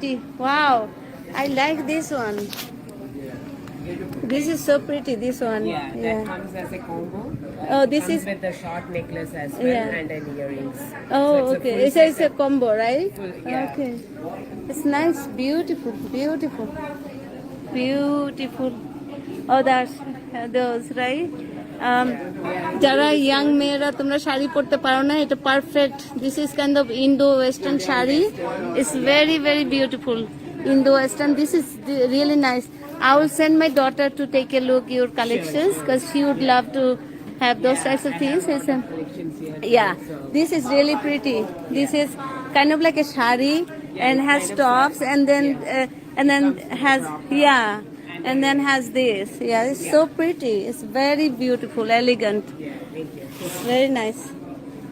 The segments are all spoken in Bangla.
pretty. Wow. I like this one. This is so pretty, this one. Yeah, that comes as a combo. Oh, this is. with the short necklace as well Yeah. and then earrings. Oh, So it's oh, okay. full It's a, it's a combo, right? Full, yeah. Okay. It's nice, beautiful, beautiful, beautiful. Oh, that's those, right? Um, যারা ইয়াং মেয়েরা তোমরা শাড়ি পরতে পারো না এটা perfect this is kind of Indo western sari it's very very beautiful Indo western this is really nice I will send my daughter to take a look your collections because she would love to have those types of things. It's a, Collections here. yeah, this is really pretty. This is kind of like a shari and has tops and then uh, and then has yeah and then has this. Yeah, it's so pretty. It's very beautiful, elegant. Yeah, thank you. It's very nice.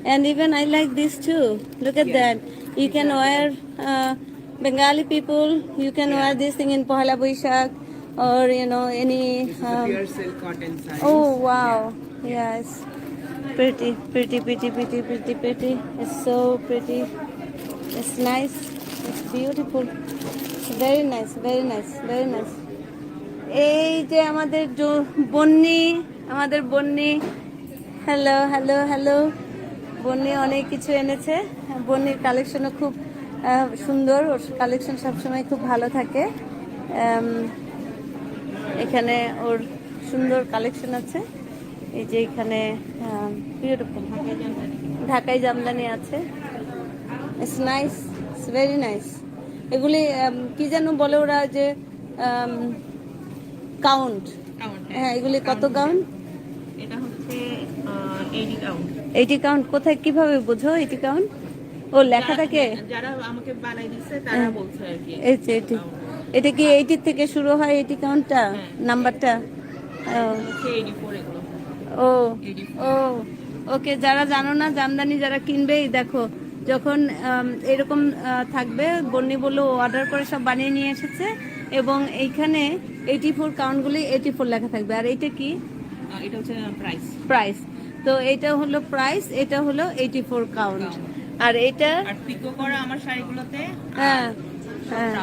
And even I like this too. Look at that. You can wear uh, Bengali people. You can wear this thing in Pohla Boishak or you know any. This is a Um, pure silk cotton saree. Oh wow! Yeah, Yes, pretty, pretty, pretty, pretty, pretty, pretty. It's so pretty. It's nice. It's beautiful. It's very nice, very nice, very nice. এই যে আমাদের বন্নি আমাদের Bonny. Hello hello hello Bonny অনেক কিছু এনেছে। বন্নির কালেকশনও খুব সুন্দর। ওর কালেকশন সবসময় খুব ভালো থাকে। এখানে ওর সুন্দর কালেকশন আছে। এই যে এখানে ঢাকাই জামদানি আছে। It's nice it's very nice এগুলি কি যেন বলে ওরা যে কাউন্ট হ্যাঁ এগুলি কত কাউন্ট এটা হচ্ছে এইটি কাউন্ট এইটি কাউন্ট কোথায় কীভাবে বোঝো এইটি কাউন্ট ও লেখা থাকে যারা আমাকে বানাই দিচ্ছে তারা বলছে আর কি। এই যে এটি এটা কি এইটির থেকে শুরু হয় এইটি কাউন্টটা নাম্বারটা ও। ও। ওকে যারা জানো না জামদানি যারা কিনবে দেখো যখন এরকম থাকবে বন্নি বলল অর্ডার করে সব বানিয়ে নিয়ে এসেছে। এবং এইখানে এইটি ফোর কাউন্টগুলি এইটি ফোর লেখা থাকবে। আর এটা কি? এটা হচ্ছে প্রাইস প্রাইস তো এটা হলো প্রাইস এটা হলো এইটি ফোর কাউন্ট আর এটা পিকো করা আমার শাড়িগুলোতে হ্যাঁ হ্যাঁ।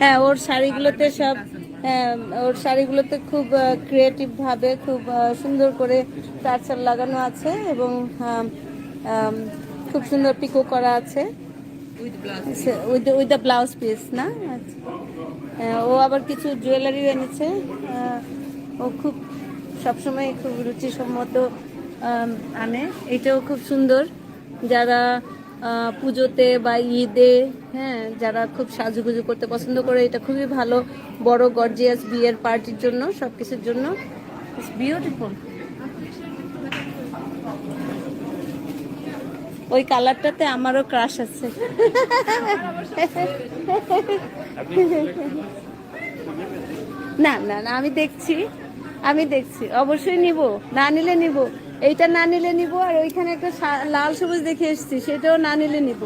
হ্যাঁ ওর শাড়িগুলোতে সব হ্যাঁ ওর শাড়িগুলোতে খুব ক্রিয়েটিভ ভাবে খুব সুন্দর করে টার্চার লাগানো আছে এবং খুব সুন্দর পিকো করা আছে। উইথ দ্য ব্লাউজ পিস না? আচ্ছা। ও আবার কিছু জুয়েলারি এনেছে। ও খুব সবসময় খুব রুচিসম্মত আনে। এটাও খুব সুন্দর। যারা পুজোতে বা ঈদে হ্যাঁ যারা খুব সাজুগুজু করতে পছন্দ করে, এটা খুবই ভালো। বড় গর্জিয়াস বিয়ের পার্টির জন্য সব কিছুর জন্য। ইটস বিউটিফুল ওই কালারটাতে আমারও ক্রাশ আছে। না না না, আমি দেখছি আমি দেখছি। অবশ্যই নিব, না নিলে নিব। এইটা না নিলে নিব, আর ওইখানে একটা লাল সবুজ দেখে এসেছি, সেটাও না নিলে নিব।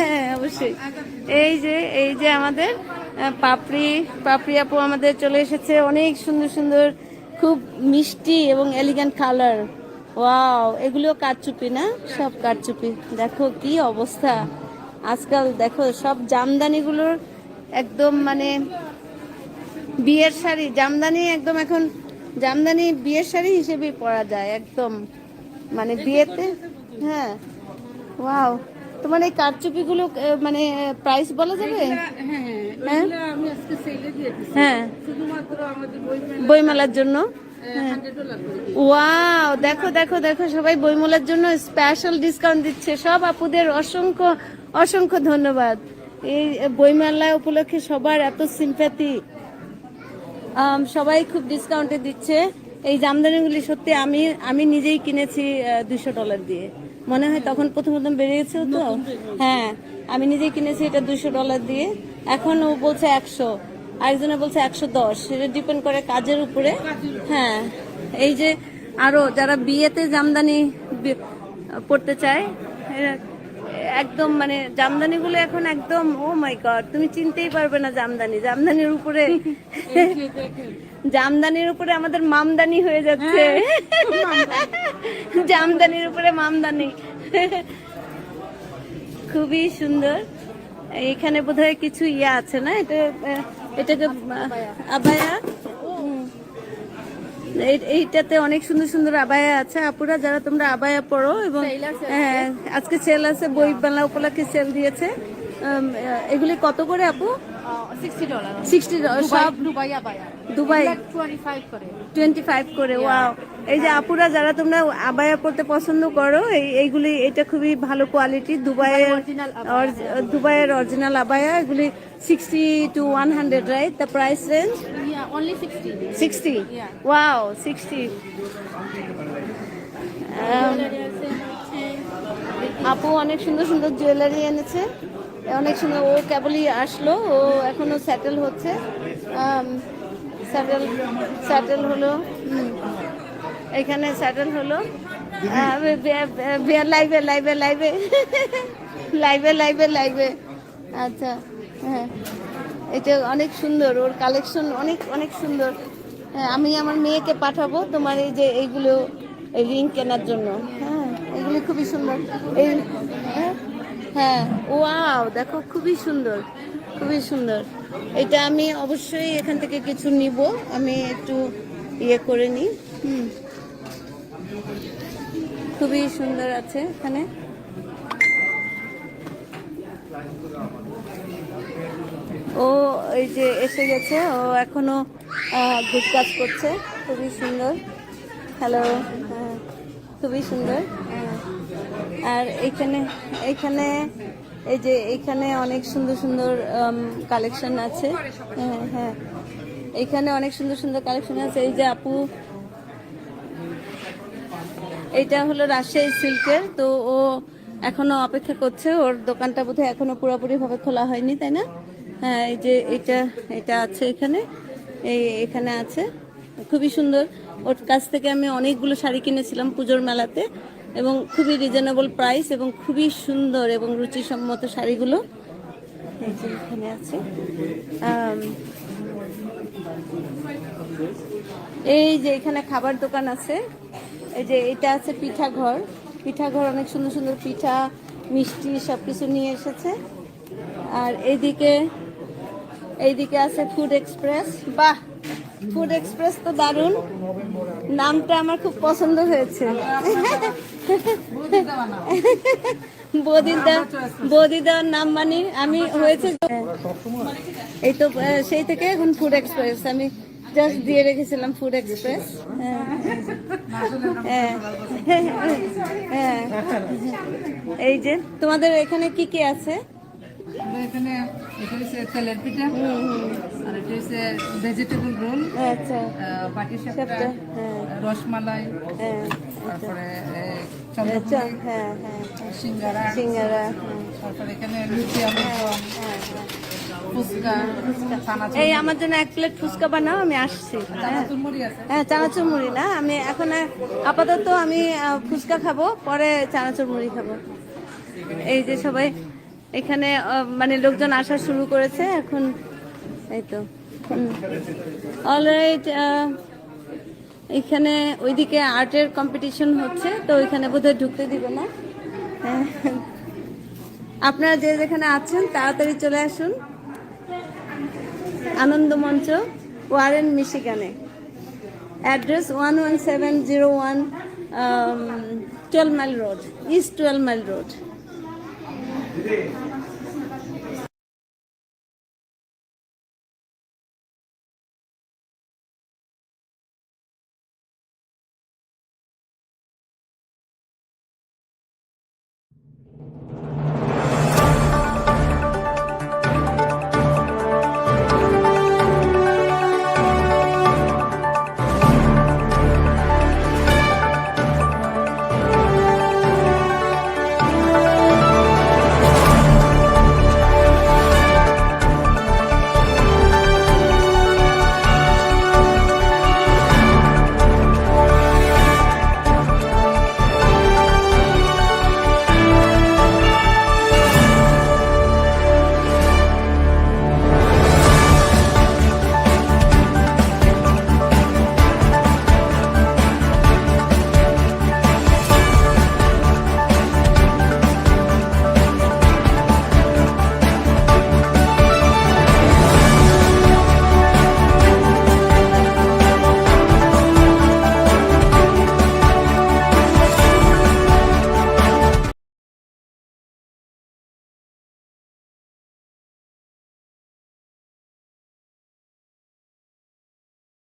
হ্যাঁ অবশ্যই। এই যে এই যে আমাদের পাপড়ি পাপড়ি আপু আমাদের চলে এসেছে। অনেক সুন্দর সুন্দর, খুব মিষ্টি এবং এলিগেন্ট কালার ওয়াও এগুলো কারচুপি না? সব কারচুপি দেখো কি অবস্থা। আজকাল দেখো সব জামদানিগুলোর একদম মানে বিয়ের শাড়ি জামদানি একদম এখন জামদানি বিয়ের শাড়ি হিসেবেই পরা যায় একদম। মানে বিয়েতে হ্যাঁ। ওয়াও তোমার এই কারচুপিগুলো মানে প্রাইস বলা যাবে? হ্যাঁ হ্যাঁ আমাদের বই বইমেলার জন্য? হ্যাঁ। ওয়াও দেখো দেখো দেখো সবাই বইমেলার জন্য স্পেশাল ডিসকাউন্ট দিচ্ছে। সব আপুদের অসংখ্য অসংখ্য ধন্যবাদ। এই বইমেলা উপলক্ষে সবার এত সিম্প্যাথি সবাই খুব ডিসকাউন্টে দিচ্ছে। এই জামদানিগুলি সত্যি আমি আমি নিজেই কিনেছি দুশো ডলার দিয়ে। মনে হয় তখন প্রথম প্রথম বেরিয়েছে তো? হ্যাঁ আমি নিজেই কিনেছি এটা দুশো ডলার দিয়ে। এখন ও বলছে একশো। আরেকজনে বলছে একশো দশ। সেটা ডিপেন্ড করে কাজের উপরে। হ্যাঁ এই যে আরও যারা বিয়েতে জামদানি পড়তে চায় একদম মানে জামদানিগুলো এখন একদম ও মাই গড তুমি চিনতেই পারবে না জামদানি। জামদানির উপরে জামদানির উপরে আমাদের মামদানি হয়ে যাচ্ছে। জামদানির উপরে মামদানি। খুবই সুন্দর। এখানে বোধহয় কিছু ইয়ে আছে না? এটা এটাকে আবায়া? এই- এইটাতে অনেক সুন্দর সুন্দর আবায়া আছে। আপুরা যারা তোমরা আবায়া পড়ো এবং হ্যাঁ আজকে সেল আছে বই বাংলা উপলক্ষে সেল দিয়েছে। এগুলি কত করে আপু? সিক্সটি ডলার সব দুবাই দুবাই। টোয়েন্টি ফাইভ করে। ওয়াও এই যে আপুরা যারা তোমরা আবায়া পড়তে পছন্দ করো এই এইগুলি এটা খুবই ভালো কোয়ালিটি দুবাইয়ের দুবাইয়ের অরিজিনাল আবায়া এগুলি sixty two one hundred right the price range Yeah, only 60. Sixty Yeah. Wow sixty আপু অনেক সুন্দর সুন্দর জুয়েলারি এনেছে। অনেক সুন্দর ও কেবলই আসলো ও এখনও সেটেল হচ্ছে। সেটেল সেটেল হলো হুম। এখানে সেটেল হলো। লাইভে লাইভে লাইভে লাইভে লাইভে লাইভে আচ্ছা। হ্যাঁ। এটা অনেক সুন্দর ওর কালেকশন অনেক অনেক সুন্দর। হ্যাঁ আমি আমার মেয়েকে পাঠাবো তোমার এই যে এইগুলো রিং কেনার জন্য। হ্যাঁ এগুলি খুবই সুন্দর। এই হ্যাঁ, হ্যাঁ ওয়াও দেখো খুবই সুন্দর খুবই সুন্দর। এটা আমি অবশ্যই এখান থেকে কিছু নিব আমি একটু ইয়ে করে নিই। হুম। খুবই সুন্দর আছে এখানে ও এই যে এসে গেছে। ও এখনও গুড কাজ করছে। খুবই সুন্দর। হ্যালো হ্যাঁ খুবই সুন্দর হ্যাঁ। আর এইখানে এইখানে এই যে এইখানে অনেক সুন্দর সুন্দর কালেকশন আছে। হ্যাঁ হ্যাঁ। এইখানে অনেক সুন্দর সুন্দর কালেকশন আছে। এই যে আপু এইটা হলো রাজশাহী সিল্কের। তো ও এখনও অপেক্ষা করছে। ওর দোকানটা বোধহয় এখনও পুরোপুরি ভাবে খোলা হয়নি, তাই না? হ্যাঁ এই যে এটা এটা আছে এখানে। এই এখানে আছে। খুবই সুন্দর। ওর কাছ থেকে আমি অনেকগুলো শাড়ি কিনেছিলাম পুজোর মেলাতে এবং খুবই রিজনেবল প্রাইস এবং খুবই সুন্দর এবং রুচিসম্মত শাড়িগুলো। এই যে এখানে আছে। এই যে এখানে খাবার দোকান আছে। এই যে এটা আছে পিঠা ঘর পিঠা ঘর অনেক সুন্দর সুন্দর পিঠা, মিষ্টি সব কিছু নিয়ে এসেছে। আর এইদিকে এইদিকে আছে ফুড এক্সপ্রেস বাহ ফুড এক্সপ্রেস তো দারুণ। নামটা আমার খুব পছন্দ হয়েছে। বদিদা বদিদার নাম মানি আমি হয়েছে এই তো সেই থেকে এখন ফুড এক্সপ্রেস আমি জাস্ট দিয়ে রেখেছিলাম ফুড এক্সপ্রেস হ্যাঁ। হ্যাঁ। এই যে, তোমাদের এখানে কি কি আছে? এখানে এটা হচ্ছে তেলের পিঠা। আর এটা হচ্ছে ভেজিটেবল রোল আচ্ছা। সাপটা, হ্যাঁ। রসমালাই হ্যাঁ। তারপরে আচ্ছা হ্যাঁ হ্যাঁ। সিঙ্গারা সিঙ্গারা হ্যাঁ তারপরে এখানে লুচি এই আমার জন্য এক প্লেট ফুচকা বানাও আমি আসছি। হ্যাঁ। চানাচুর মুড়ি না আমি এখন আপাতত আমি ফুচকা খাব পরে চানাচুর মুড়ি খাব। এই যে সবাই এখানে মানে লোকজন আসা শুরু করেছে, এখন এই তো অলরাইট এখানে ওইদিকে আর্টের কম্পিটিশন হচ্ছে, তো ওইখানে বোধহয় ঢুকতে দিবে না। হ্যাঁ। আপনারা যে যেখানে আছেন, তাড়াতাড়ি চলে আসুন। Ananda Mancha Warren মিশিগানে address one one seven zero one twelve mile road east twelve mile road